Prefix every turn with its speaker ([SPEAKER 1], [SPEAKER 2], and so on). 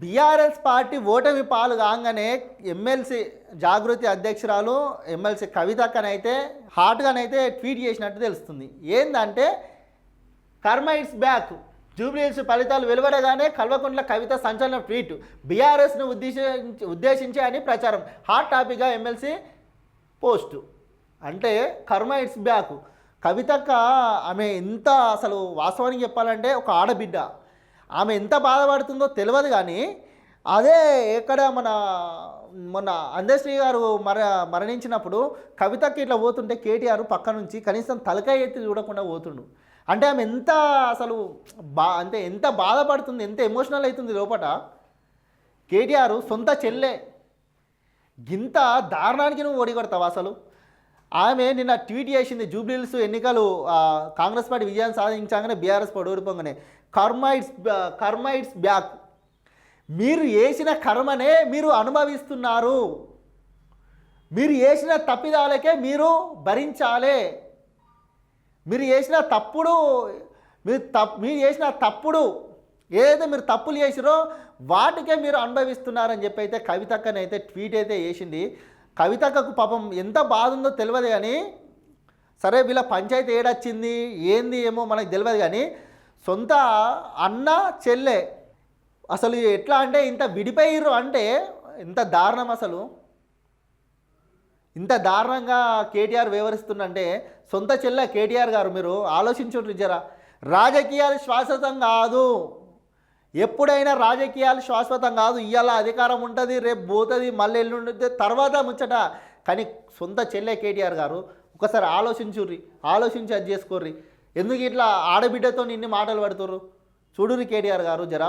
[SPEAKER 1] BRS party ఓటమి పాలు కాగానే ఎమ్మెల్సీ జాగృతి అధ్యక్షురాలు ఎమ్మెల్సీ కవితక్కనైతే హాట్గానైతే ట్వీట్ చేసినట్టు తెలుస్తుంది. ఏంటంటే కర్మ ఇట్స్ బ్యాక్. జూబ్లీహిల్స్ ఫలితాలు వెలువడగానే కల్వకుంట్ల కవిత సంచలన ట్వీట్. బీఆర్ఎస్ను ఉద్దేశించి ఉద్దేశించి అని ప్రచారం. హాట్ టాపిక్గా ఎమ్మెల్సీ పోస్టు. అంటే కర్మ ఇట్స్ బ్యాక్. కవితక్క ఆమె ఎంత అసలు వాస్తవానికి చెప్పాలంటే ఒక ఆడబిడ్డ. ఆమె ఎంత బాధపడుతుందో తెలియదు కానీ అదే ఎక్కడ మన మొన్న అందశ్రీ గారు మర మరణించినప్పుడు కవితకి ఇట్లా పోతుంటే కేటీఆర్ పక్క నుంచి కనీసం తలకాయ ఎత్తి చూడకుండా పోతుండు. అంటే ఆమె ఎంత అసలు బా అంటే ఎంత బాధపడుతుంది ఎంత ఎమోషనల్ అవుతుంది లోపల కేటీఆర్ సొంత చెల్లె. గింత దారుణానికి నువ్వు ఓడికొడతావు అసలు? ఆమె నిన్న ట్వీట్ చేసింది జూబ్లీహిల్స్ ఎన్నికలు కాంగ్రెస్ పార్టీ విజయాన్ని సాధించాగానే BRS party karma hits karma hits back. మీరు వేసిన కర్మనే మీరు అనుభవిస్తున్నారు. మీరు వేసిన తప్పిదాలకే మీరు భరించాలి. మీరు చేసిన తప్పుడు మీరు తప్ మీరు చేసిన తప్పుడు ఏదైతే మీరు తప్పులు చేసిరో వాటికే మీరు అనుభవిస్తున్నారని చెప్పి అయితే కవితక్కనైతే ట్వీట్ అయితే వేసింది కవితకు పాపం ఎంత బాధ ఉందో తెలియదు కానీ సరే వీళ్ళ పంచాయతీ ఏడొచ్చింది ఏంది ఏమో మనకు తెలియదు కానీ సొంత అన్న చెల్లె అసలు ఎట్లా అంటే ఇంత విడిపోయిర్రు అంటే ఇంత దారుణం అసలు. ఇంత దారుణంగా కేటీఆర్ వివరిస్తుందంటే సొంత చెల్లె కేటీఆర్ గారు మీరు ఆలోచించుంటారు జరా. రాజకీయాలు శాశ్వతం కాదు. ఎప్పుడైనా రాజకీయాలు శాశ్వతం కాదు. ఇవాళ అధికారం ఉంటుంది రేపు పోతుంది మళ్ళీ ఎల్లుండి తర్వాత ముచ్చట. కానీ సొంత చెల్లె కేటీఆర్ గారు ఒకసారి ఆలోచించుర్రి ఆలోచించి అది చేసుకోర్రి. ఎందుకు ఇట్లా ఆడబిడ్డతో ఇన్ని మాటలు పడుతుర్రు? చూడుర్రి కేటీఆర్ గారు జరా.